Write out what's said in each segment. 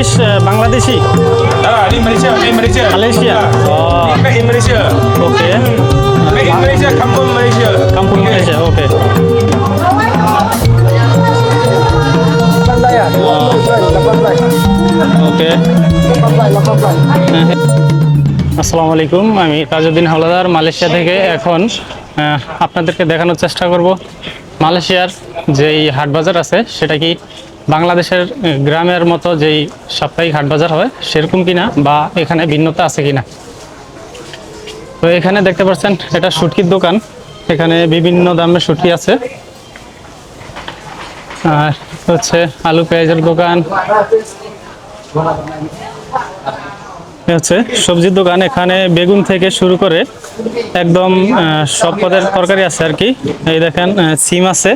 English uh, Bangladeshi Ah, ni Malaysia, ni Malaysia. Malaysia oh made in Malaysia. okay Made in Malaysia, kampung Malaysia. Kampung Malaysia okay okay আসসালামু আলাইকুম আমি Tajuddin Howlader Malaysia থেকে এখন আপনাদেরকে দেখানোর চেষ্টা করব মালয়েশিয়ার যেই হাট বাজার আছে সেটা কি বাংলাদেশের গ্রামের মতো যেই সাপ্তাহিক হাট বাজার হয়, সেরকম কিনা বা এখানে ভিন্নতা আছে কিনা? তো এখানে দেখতে পাচ্ছেন, এটা শুটকির দোকান। এখানে বিভিন্ন দামের শুটকি আছে। আর হচ্ছে আলু পেঁয়াজের দোকান। হচ্ছে সবজির দোকান। এখানে বেগুন থেকে শুরু করে একদম সব পদের তরকারি আছে আর কি। এই দেখেন সিম আছে।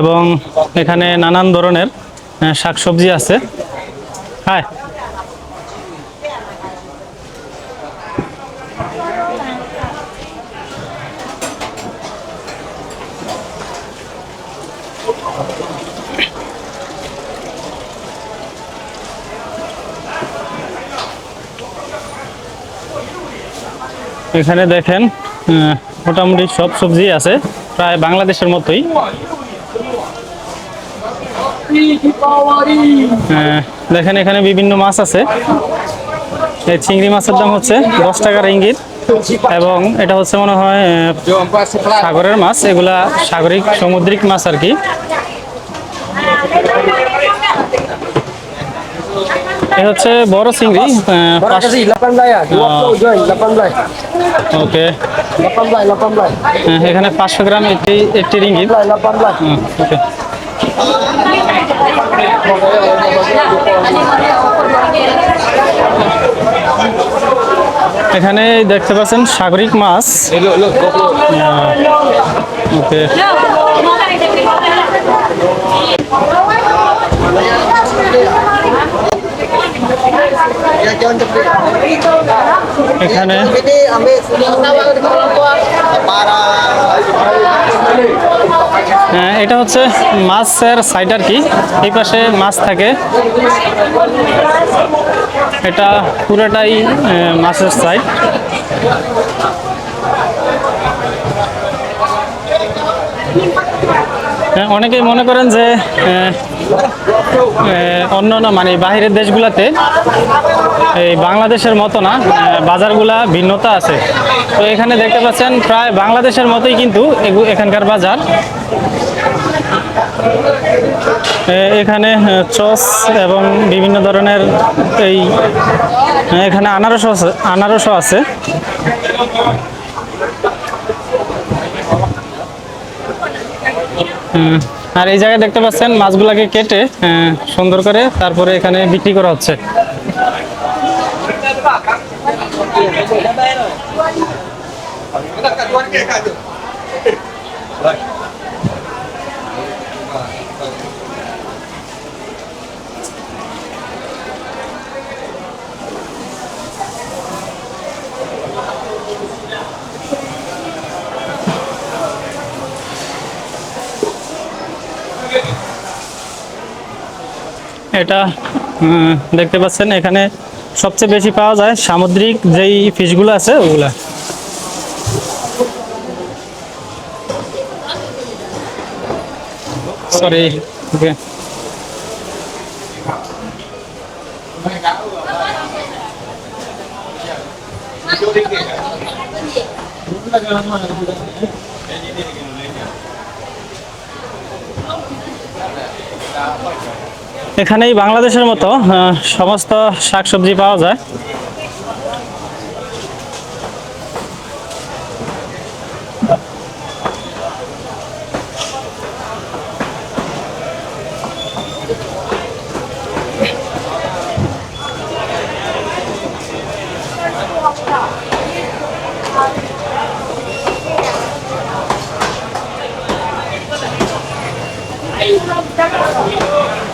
এবং এখানে নানান ধরনের শাকসবজি আছে। হ্যাঁ এখানে দেখেন মোটামুটি সব সবজি আছে, প্রায় বাংলাদেশের মতোই। দেখেন এখানে বিভিন্ন মাছ আছে। এই চিংড়ি মাছের দাম হচ্ছে দশ টাকার ইঙ্গিত এবং এটা হচ্ছে মনে হয় সাগরের মাছ। এগুলা সাগরিক সামুদ্রিক মাছ আর কি। এ হচ্ছে বড় চিংড়ি আহ, Orang পাঁচ- kasih 18 ya, 20 join 18. ওকে। 18, 18. আহ, এখানে পাঁচশো গ্রাম একটি একটি রিঙ্গিত। 18. হুম, ওকে। এখানে দেখতে পাচ্ছেন সাগরিক মাছ। এখানে হ্যাঁ, এটা হচ্ছে মাছের সাইড আর কি। এই পাশে মাছ থাকে। এটা পুরোটাই মাছের সাইড হ্যাঁ, অনেকেই মনে করেন যে আহ, আহ, অন্য অন্য মানে বাইরের দেশগুলোতে এই বাংলাদেশের মতো না বাজারগুলা ভিন্নতা আছে। তো এখানে দেখতে পাচ্ছেন প্রায় বাংলাদেশের মতোই কিন্তু এখানকার বাজার। এখানে চস এবং বিভিন্ন ধরনের এই এখানে আনারসও আছে আনারসও আছে। আর এই জায়গায় দেখতে পাচ্ছেন মাছগুলাকে কেটে আহ, সুন্দর করে তারপরে এখানে বিক্রি করা হচ্ছে। এটা দেখতে পাচ্ছেন, এখানে সবচেয়ে বেশি পাওয়া যায় সামুদ্রিক যেই ফিশগুলো আছে, ওগুলা। Sorry okay. এখানেই বাংলাদেশের মতো সমস্ত শাকসবজি পাওয়া যায়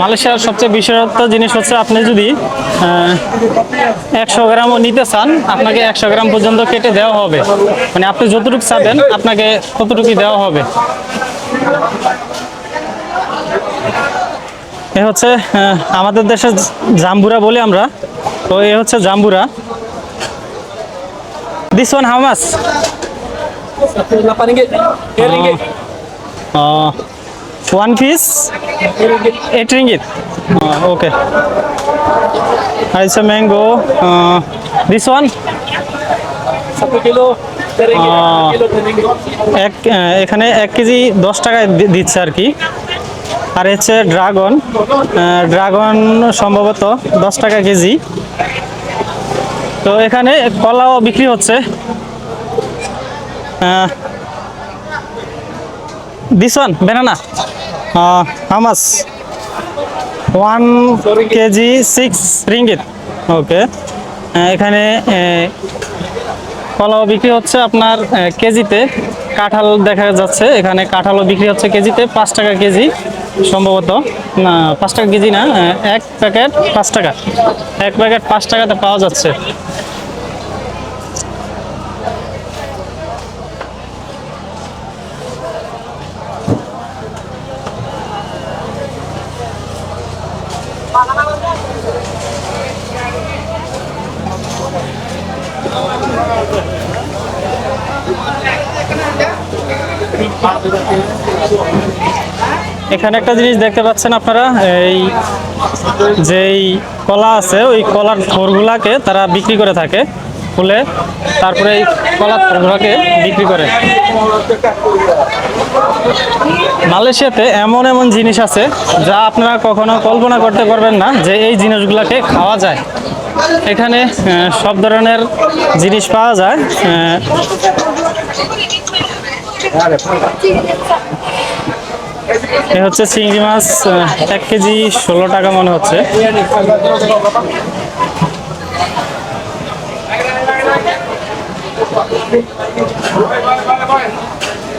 মালয়েশিয়ার সবচেয়ে বিশেষত্ব জিনিস হচ্ছে আপনি যদি একশো গ্রামও নিতে চান আপনাকে একশো গ্রাম পর্যন্ত কেটে দেওয়া হবে। মানে আপনি যতটুকু চাবেন আপনাকে ততটুকুই দেওয়া হবে। এ হচ্ছে আমাদের দেশে জাম্বুরা বলি আমরা। তো এ হচ্ছে জাম্বুরা। This one how much one piece eight ringgit okay আইসা ম্যাঙ্গো দিস ওয়ান. এক এখানে এক কেজি দশ টাকায় দিচ্ছে আর কি। আর হচ্ছে ড্রাগন ড্রাগন সম্ভবত দশ টাকা কেজি। তো এখানে কলাও বিক্রি হচ্ছে। This one banana how much one KG six ringgit okay এখানে কলাও বিক্রি হচ্ছে আপনার কেজিতে। কাঁঠাল দেখা যাচ্ছে, এখানে কাঁঠালও বিক্রি হচ্ছে কেজিতে, পাঁচ টাকা কেজি সম্ভবত। না, পাঁচ টাকা কেজি না এক প্যাকেট পাঁচ টাকা। এক প্যাকেট পাঁচ টাকাতে পাওয়া যাচ্ছে। এখানে একটা জিনিস দেখতে পাচ্ছেন আপনারা, এই যেই কলা আছে, ওই কলার থোরগুলাকে তারা বিক্রি করে থাকে খুলে তারপরে এই কলার থোরগুলাকে বিক্রি করে। মালয়েশিয়াতে এমন এমন জিনিস আছে, যা আপনারা কখনো কল্পনা করতে পারবেন না যে এই জিনিসগুলোকে খাওয়া যায়। এখানে সব ধরনের জিনিস পাওয়া যায় এ হচ্ছে চিংড়ি মাছ এক কেজি ষোলো টাকা মনে হচ্ছে।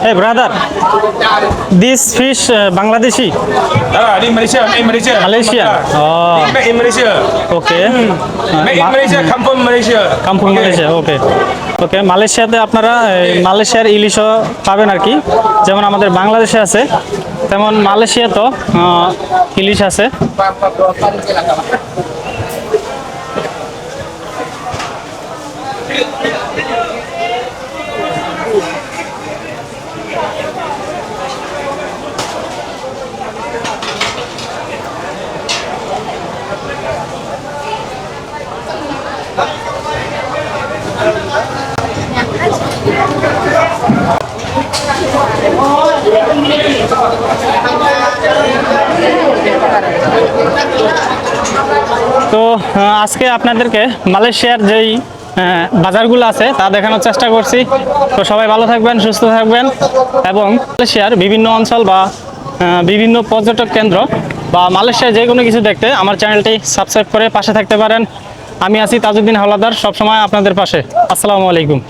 Okey. এই brother this fish Bangladeshi Ah, ni Malaysia, in Malaysia. Malaysia. Oh. Made in Malaysia. Okay Made in Malaysia, kampung Malaysia. কাম্পুং Okay. মালয়েশিয়া ওকে ওকে মালয়েশিয়াতে আপনারা মালয়েশিয়ার ইলিশও পাবেন আর কি যেমন আমাদের বাংলাদেশে আছে তেমন মালয়েশিয়াতেও আহ, ইলিশ আছে তো আজকে আপনাদেরকে মালয়েশিয়ার যেই বাজারগুলো আছে তা দেখানোর চেষ্টা করছি। তো সবাই ভালো থাকবেন, সুস্থ থাকবেন এবং মালয়েশিয়ার বিভিন্ন অঞ্চল বা বিভিন্ন পর্যটক কেন্দ্র বা মালয়েশিয়ায় যে কোনো কিছু দেখতে আমার চ্যানেলটি সাবস্ক্রাইব করে পাশে থাকতে পারেন। আমি আছি তাজউদ্দিন হাওলাদার, সবসময় আপনাদের পাশে। আসসালামু আলাইকুম।